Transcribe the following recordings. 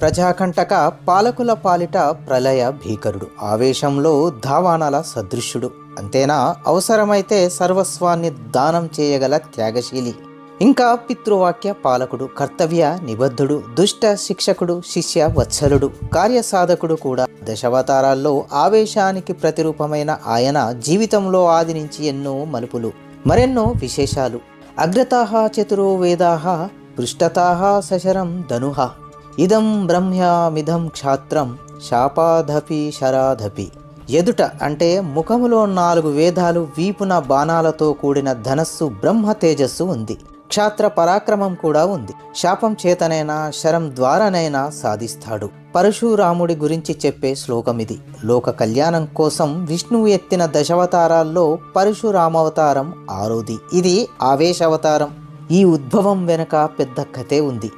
ప్రజాకంటక పాలకుల పాలిట ప్రళయ భీకరుడు. ఆవేశంలో ధావానాల సదృశ్యుడు. అంతేనా? అవసరమైతే సర్వస్వాన్ని దానం చేయగల త్యాగశీలి. ఇంకా పితృవాక్య పాలకుడు కర్తవ్య నిబద్ధుడు దుష్ట శిక్షకుడు శిష్య వత్సలుడు కార్యసాధకుడు కూడా దశావతారాల్లో ఆవేశానికి ప్రతిరూపమైన ఆయన జీవితంలో ఆది నుంచి ఎన్నో మలుపులు మరెన్నో విశేషాలు. అగ్రతాహ చతురో వేదాహ పృష్టతాహ సశరం ధనుహ ఇదం బ్రహ్మ్యామిదం క్షాత్రం శాపాధపి శరాధపి. ఎదుట అంటే ముఖములో నాలుగు వేదాలు వీపున బాణాలతో కూడిన ధనస్సు బ్రహ్మ తేజస్సు ఉంది. క్షాత్ర పరాక్రమం కూడా ఉంది. శాపం చేతనైనా శరం ద్వారానైనా సాధిస్తాడు. పరశురాముడి గురించి చెప్పే శ్లోకం ఇది. లోక కళ్యాణం కోసం విష్ణువు ఎత్తిన దశావతారాల్లో పరశురామవతారం ఆరోది. ఇది ఆవేశావతారం. ఈ ఉద్భవం వెనుక పెద్ద కథే ఉంది.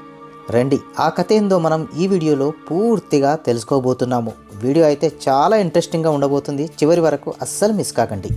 రండి ఆ కథ ఏందో మనం ఈ వీడియోలో పూర్తిగా తెలుసుకోబోతున్నాము. వీడియో అయితే చాలా ఇంట్రెస్టింగ్గా ఉండబోతుంది. చివరి వరకు అస్సలు మిస్ కాకండి.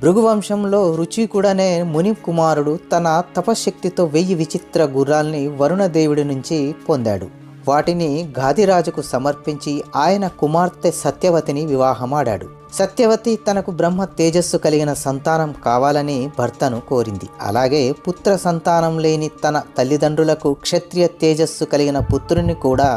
భృగువంశంలో రుచికుడనే ముని కుమారుడు తన తపశక్తితో వెయ్యి విచిత్ర గుర్రాల్ని వరుణదేవుడి నుంచి పొందాడు. వాటిని గాదిరాజుకు సమర్పించి ఆయన కుమార్తె సత్యవతిని వివాహమాడాడు. సత్యవతి తనకు బ్రహ్మ తేజస్సు కలిగిన సంతానం కావాలని భర్తను కోరింది. అలాగే పుత్ర సంతానం లేని తన తల్లిదండ్రులకు క్షత్రియ తేజస్సు కలిగిన పుత్రుని కూడా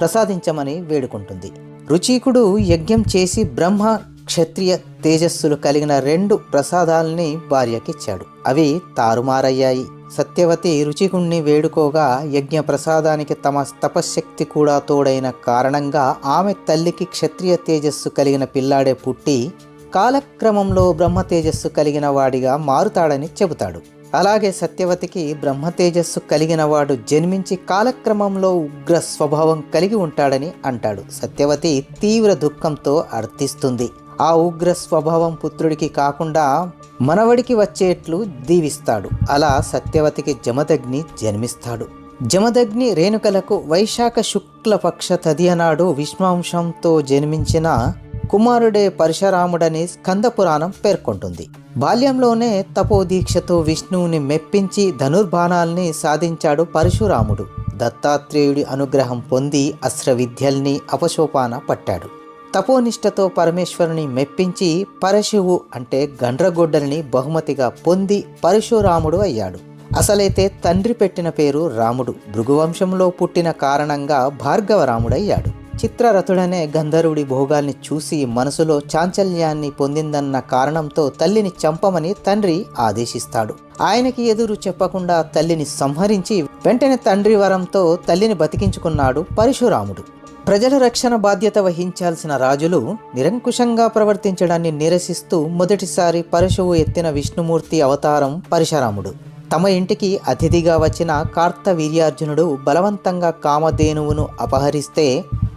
ప్రసాదించమని వేడుకుంటుంది. రుచీకుడు యజ్ఞం చేసి బ్రహ్మ క్షత్రియ తేజస్సులు కలిగిన రెండు ప్రసాదాల్ని భార్యకిచ్చాడు. అవి తారుమారయ్యాయి. సత్యవతి రుచికుణ్ణి వేడుకోగా యజ్ఞ ప్రసాదానికి తమ తపశ్శక్తి కూడా తోడైన కారణంగా ఆమె తల్లికి క్షత్రియ తేజస్సు కలిగిన పిల్లాడే పుట్టి కాలక్రమంలో బ్రహ్మ తేజస్సు కలిగిన వాడిగా మారుతాడని చెబుతాడు. అలాగే సత్యవతికి బ్రహ్మ తేజస్సు కలిగిన వాడు జన్మించి కాలక్రమంలో ఉగ్ర స్వభావం కలిగి ఉంటాడని అంటాడు. సత్యవతి తీవ్ర దుఃఖంతో అర్థిస్తుంది. ఆ ఉగ్ర స్వభావం పుత్రుడికి కాకుండా మనవడికి వచ్చేట్లు దీవిస్తాడు. అలా సత్యవతికి జమదగ్ని జన్మిస్తాడు. జమదగ్ని రేణుకలకు వైశాఖ శుక్లపక్ష తదియనాడు విశ్వాంశంతో జన్మించిన కుమారుడే పరశురాముడని స్కందపురాణం పేర్కొంటుంది. బాల్యంలోనే తపోదీక్షతో విష్ణువుని మెప్పించి ధనుర్బాణాల్ని సాధించాడు పరశురాముడు. దత్తాత్రేయుడి అనుగ్రహం పొంది అస్త్ర విద్యల్ని అపశోపాన పట్టాడు. తపోనిష్టతో పరమేశ్వరుని మెప్పించి పరశువు అంటే గండ్రగొడ్డల్ని బహుమతిగా పొంది పరశురాముడు అయ్యాడు. అసలైతే తండ్రి పెట్టిన పేరు రాముడు. భృగువంశంలో పుట్టిన కారణంగా భార్గవరాముడయ్యాడు. చిత్రరథుడనే గంధర్వుడి భోగాల్ని చూసి మనసులో చాంచల్యాన్ని పొందిందన్న కారణంతో తల్లిని చంపమని తండ్రి ఆదేశిస్తాడు. ఆయనకి ఎదురు చెప్పకుండా తల్లిని సంహరించి వెంటనే తండ్రి వరంతో తల్లిని బతికించుకున్నాడు పరశురాముడు. ప్రజల రక్షణ బాధ్యత వహించాల్సిన రాజులు నిరంకుశంగా ప్రవర్తించడాన్ని నిరసిస్తూ మొదటిసారి పరశువు ఎత్తిన విష్ణుమూర్తి అవతారం పరశురాముడు. తమ ఇంటికి అతిథిగా వచ్చిన కార్తవీర్యార్జునుడు బలవంతంగా కామధేనువును అపహరిస్తే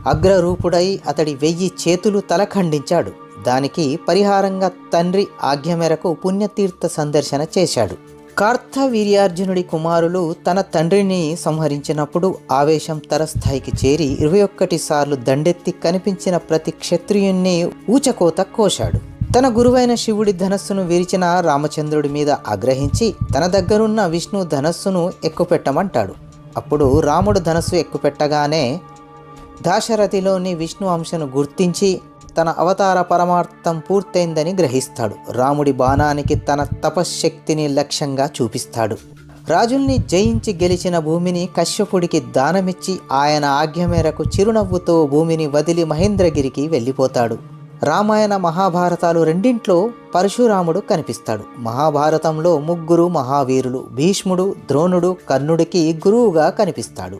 అగ్రరూపుడై అతడి వెయ్యి చేతులు తలఖండించాడు దానికి పరిహారంగా తండ్రి ఆజ్ఞ మేరకు పుణ్యతీర్థ సందర్శన చేశాడు. కార్తవీర్యార్జునుడి కుమారులు తన తండ్రిని సంహరించినప్పుడు ఆవేశం తరస్థాయికి చేరి ఇరవై ఒక్కటి సార్లు దండెత్తి కనిపించిన ప్రతి క్షత్రియుణ్ణి ఊచకోత కోశాడు. తన గురువైన శివుడి ధనస్సును విరిచిన రామచంద్రుడి మీద ఆగ్రహించి తన దగ్గరున్న విష్ణు ధనస్సును ఎక్కుపెట్టమంటాడు. అప్పుడు రాముడు ధనస్సు ఎక్కుపెట్టగానే దాశరథిలోని విష్ణు అంశను గుర్తించి తన అవతార పరమార్థం పూర్తయిందని గ్రహిస్తాడు. రాముడి బాణానికి తన తపశ్శక్తిని లక్ష్యంగా చూపిస్తాడు. రాజుల్ని జయించి గెలిచిన భూమిని కశ్యపుడికి దానమిచ్చి ఆయన ఆజ్ఞ మేరకు చిరునవ్వుతో భూమిని వదిలి మహేంద్రగిరికి వెళ్ళిపోతాడు. రామాయణ మహాభారతాలు రెండింట్లో పరశురాముడు కనిపిస్తాడు. మహాభారతంలో ముగ్గురు మహావీరులు భీష్ముడు ద్రోణుడు కర్ణుడికి గురువుగా కనిపిస్తాడు.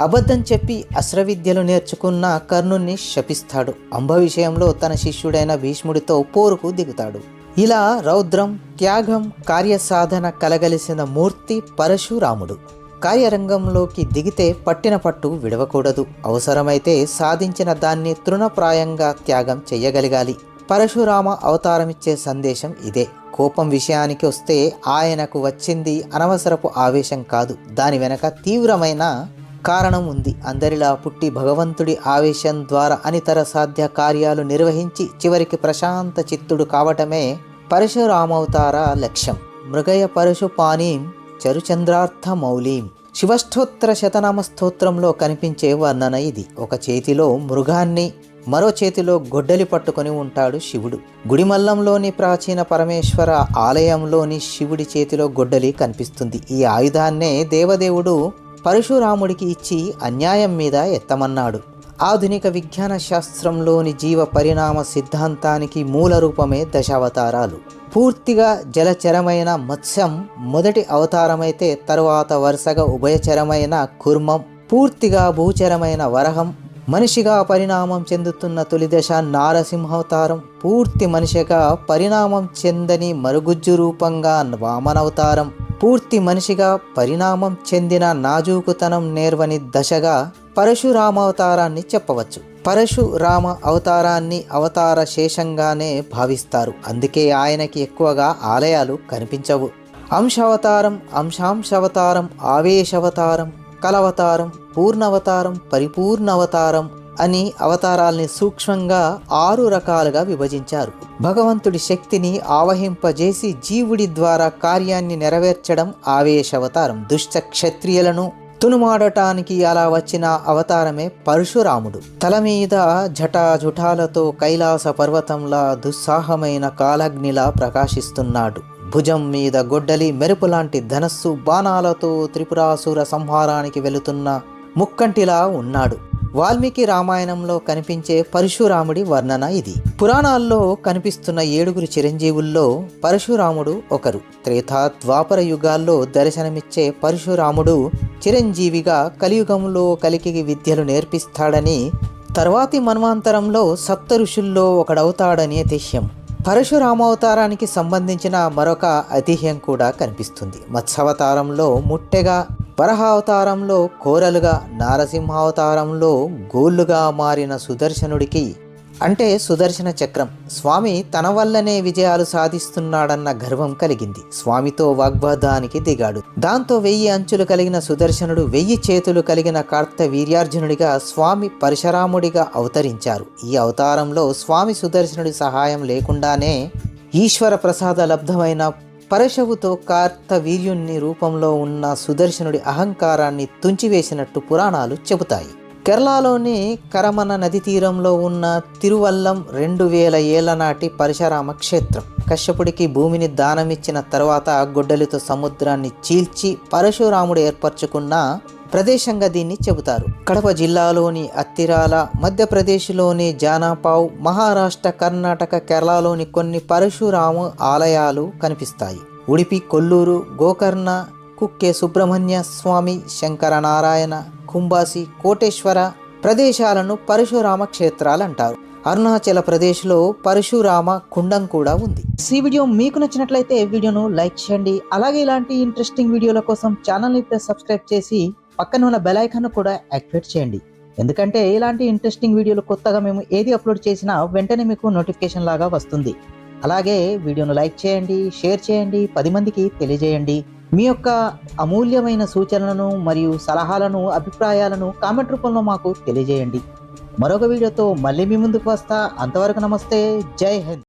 అబద్ధం చెప్పి అస్త్రవిద్యలు నేర్చుకున్న కర్ణుణ్ణి శపిస్తాడు. అంబ విషయంలో తన శిష్యుడైన భీష్ముడితో పోరుకు దిగుతాడు. ఇలా రౌద్రం త్యాగం కార్యసాధన కలగలిసిన మూర్తి పరశురాముడు. కార్యరంగంలోకి దిగితే పట్టిన పట్టు విడవకూడదు. అవసరమైతే సాధించిన దాన్ని తృణప్రాయంగా త్యాగం చెయ్యగలగాలి. పరశురామ అవతారమిచ్చే సందేశం ఇదే. కోపం విషయానికి వస్తే ఆయనకు వచ్చింది అనవసరపు ఆవేశం కాదు. దాని వెనక తీవ్రమైన కారణం ఉంది. అందరిలా పుట్టి భగవంతుడి ఆవేశం ద్వారా అనితర సాధ్య కార్యాలు నిర్వహించి చివరికి ప్రశాంత చిత్తుడు కావటమే పరశురామవతార లక్ష్యం. మృగయ పరశు చరుచంద్రార్థ మౌలీం. శివష్ఠోత్తర శతనామ స్తోత్రంలో కనిపించే వర్ణన ఇది. ఒక చేతిలో మృగాన్ని మరో చేతిలో గొడ్డలి పట్టుకొని ఉంటాడు శివుడు. గుడిమల్లంలోని ప్రాచీన పరమేశ్వర ఆలయంలోని శివుడి చేతిలో గొడ్డలి కనిపిస్తుంది. ఈ ఆయుధాన్నే దేవదేవుడు పరశురాముడికి ఇచ్చి అన్యాయం మీద ఎత్తమన్నాడు. ఆధునిక విజ్ఞాన శాస్త్రంలోని జీవ పరిణామ సిద్ధాంతానికి మూల రూపమే దశావతారాలు. పూర్తిగా జలచరమైన మత్స్యం మొదటి అవతారమైతే తరువాత వరుసగా ఉభయచరమైన కుర్మం పూర్తిగా భూచరమైన వరహం మనిషిగా పరిణామం చెందుతున్న తొలి దశ నారసింహావతారం పూర్తి మనిషిగా పరిణామం చెందని మరుగుజ్జు రూపంగా వామనవతారం. పూర్తి మనిషిగా పరిణామం చెందిన నాజూకుతనం నేర్వని దశగా పరశురామావతారాన్ని చెప్పవచ్చు. పరశురామ అవతారాన్ని అవతార శేషంగానే భావిస్తారు. అందుకే ఆయనకి ఎక్కువగా ఆలయాలు కనిపించవు. అంశావతారం అంశాంశావతారం ఆవేశవతారం కలవతారం పూర్ణవతారం పరిపూర్ణవతారం అని అవతారాల్ని సూక్ష్మంగా ఆరు రకాలుగా విభజించారు. భగవంతుడి శక్తిని ఆవహింపజేసి జీవుడి ద్వారా కార్యాన్ని నెరవేర్చడం ఆవేశవతారం. దుష్ట క్షత్రియులను తునుమాడటానికి అలా వచ్చిన అవతారమే పరశురాముడు. తల మీద జటాజుటాలతో కైలాస పర్వతంలా దుస్సాహమైన కాలగ్నిలా ప్రకాశిస్తున్నాడు. భుజం మీద గొడ్డలి మెరుపు లాంటి ధనస్సు బాణాలతో త్రిపురాసుర సంహారానికి వెళుతున్న ముక్కంటిలా ఉన్నాడు. వాల్మీకి రామాయణంలో కనిపించే పరశురాముడి వర్ణన ఇది. పురాణాల్లో కనిపిస్తున్న ఏడుగురు చిరంజీవుల్లో పరశురాముడు ఒకరు. త్రేతా ద్వాపర యుగాల్లో దర్శనమిచ్చే పరశురాముడు చిరంజీవిగా కలియుగంలో కలికి విద్యలు నేర్పిస్తాడని తర్వాతి మన్వాంతరంలో సప్త ఋషుల్లో ఒకడవుతాడని ఐతిహ్యం పరశురామావతారానికి సంబంధించిన మరొక అతిహ్యం కూడా కనిపిస్తుంది. మత్స్యావతారంలో ముట్టెగా వరహావతారంలో కోరలుగా నారసింహావతారంలో గోళ్ళుగా మారిన సుదర్శనుడికి అంటే సుదర్శన చక్రం స్వామి తన వల్లనే విజయాలు సాధిస్తున్నాడన్న గర్వం కలిగింది. స్వామితో వాగ్వాదానికి దిగాడు. దాంతో వెయ్యి అంచులు కలిగిన సుదర్శనుడు వెయ్యి చేతులు కలిగిన కర్త వీర్యార్జునుడిగా స్వామి పరశురాముడిగా అవతరించారు. ఈ అవతారంలో స్వామి సుదర్శనుడి సహాయం లేకుండానే ఈశ్వర ప్రసాద లబ్ధమైన పరశవుతో కార్త రూపంలో ఉన్న సుదర్శనుడి అహంకారాన్ని తుంచివేసినట్టు పురాణాలు చెబుతాయి. కేరళలోని కరమన నది తీరంలో ఉన్న తిరువల్లం రెండు వేల ఏళ్ళ నాటి పరశురామ క్షేత్రం. కశ్యపుడికి భూమిని దానమిచ్చిన తర్వాత గొడ్డలితో సముద్రాన్ని చీల్చి పరశురాముడు ఏర్పరచుకున్న ప్రదేశంగా దీన్ని చెబుతారు. కడప జిల్లాలోని అత్తిరాల మధ్యప్రదేశ్లోని జానాపావ్ మహారాష్ట్ర కర్ణాటక కేరళలోని కొన్ని పరశురాము ఆలయాలు కనిపిస్తాయి. ఉడిపి కొల్లూరు గోకర్ణ కుక్కే సుబ్రహ్మణ్య స్వామి శంకరనారాయణ కుంబాసి కోటేశ్వర ప్రదేశాలను పరశురామ క్షేత్రాలు అంటారు అరుణాచల ప్రదేశ్లో పరశురామ కుండం కూడా ఉంది. ఈ వీడియో మీకు నచ్చినట్లయితే వీడియోను లైక్ చేయండి. అలాగే ఇలాంటి ఇంట్రెస్టింగ్ వీడియోల కోసం ఛానల్ని సబ్స్క్రైబ్ చేసి పక్కన ఉన్న బెల్ ఐకాన్ కూడా యాక్టివేట్ చేయండి. ఎందుకంటే ఇలాంటి ఇంట్రెస్టింగ్ వీడియోలు కొత్తగా మేము ఏది అప్లోడ్ చేసినా వెంటనే మీకు నోటిఫికేషన్ లాగా వస్తుంది. అలాగే వీడియోను లైక్ చేయండి షేర్ చేయండి పది మందికి తెలియజేయండి. మీ యొక్క అమూల్యమైన సూచనలను మరియు సలహాలను అభిప్రాయాలను కామెంట్ రూపంలో మాకు తెలియజేయండి. మరొక వీడియోతో మళ్ళీ మీ ముందుకు వస్తా. అంతవరకు నమస్తే. జై హింద్.